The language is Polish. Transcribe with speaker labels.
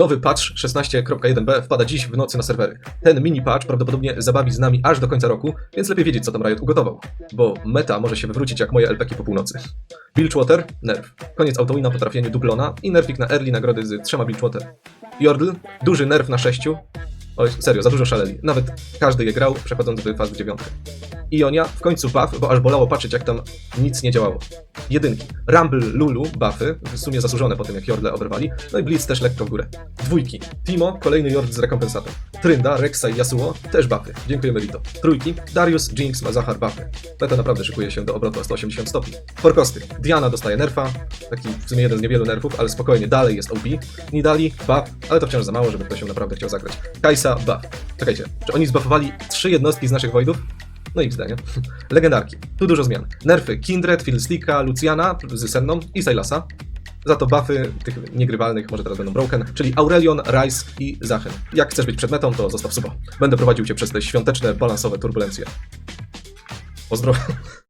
Speaker 1: Nowy patch 16.1b wpada dziś w nocy na serwery. Ten mini patch prawdopodobnie zabawi z nami aż do końca roku, więc lepiej wiedzieć, co tam Riot ugotował. Bo meta może się wywrócić jak moje LPki po północy. Bilgewater, nerf. Koniec autowina po trafieniu duplona i nerfik na early nagrody z trzema Bilgewater. Yordle, duży nerf na sześciu. Oj, serio, za dużo szaleli. Nawet każdy je grał, przechodząc w faz 9. Ionia, w końcu buff, bo aż bolało patrzeć, jak tam nic nie działało. Jedynki. Rumble, Lulu, buffy, w sumie zasłużone po tym, jak Jordle oberwali. No i Blitz też lekko w górę. Dwójki. Timo, kolejny Jord z rekompensatą. Trynda, Rexa i Yasuo, też buffy. Dziękujemy Rito. Trójki. Darius, Jinx, Mazahar, buffy. Meta naprawdę szykuje się do obrotu o 180 stopni. Forkosty. Diana dostaje nerfa, taki w sumie jeden z niewielu nerfów, ale spokojnie, dalej jest OP. Nidali, buff, ale to wciąż za mało, żeby ktoś ją naprawdę chciał zagrać. Kajsa, buff. Czekajcie, czy oni zbuffowali trzy jednostki z naszych Voidów? No i w zdanie. Legendarki. Tu dużo zmian. Nerfy Kindred, Fiddlesticka, Luciana z Senną i Sylasa. Za to buffy tych niegrywalnych, może teraz będą broken, czyli Aurelion, Rice i Zachem. Jak chcesz być przed metą, to zostaw suba. Będę prowadził cię przez te świąteczne, balansowe turbulencje. Pozdro.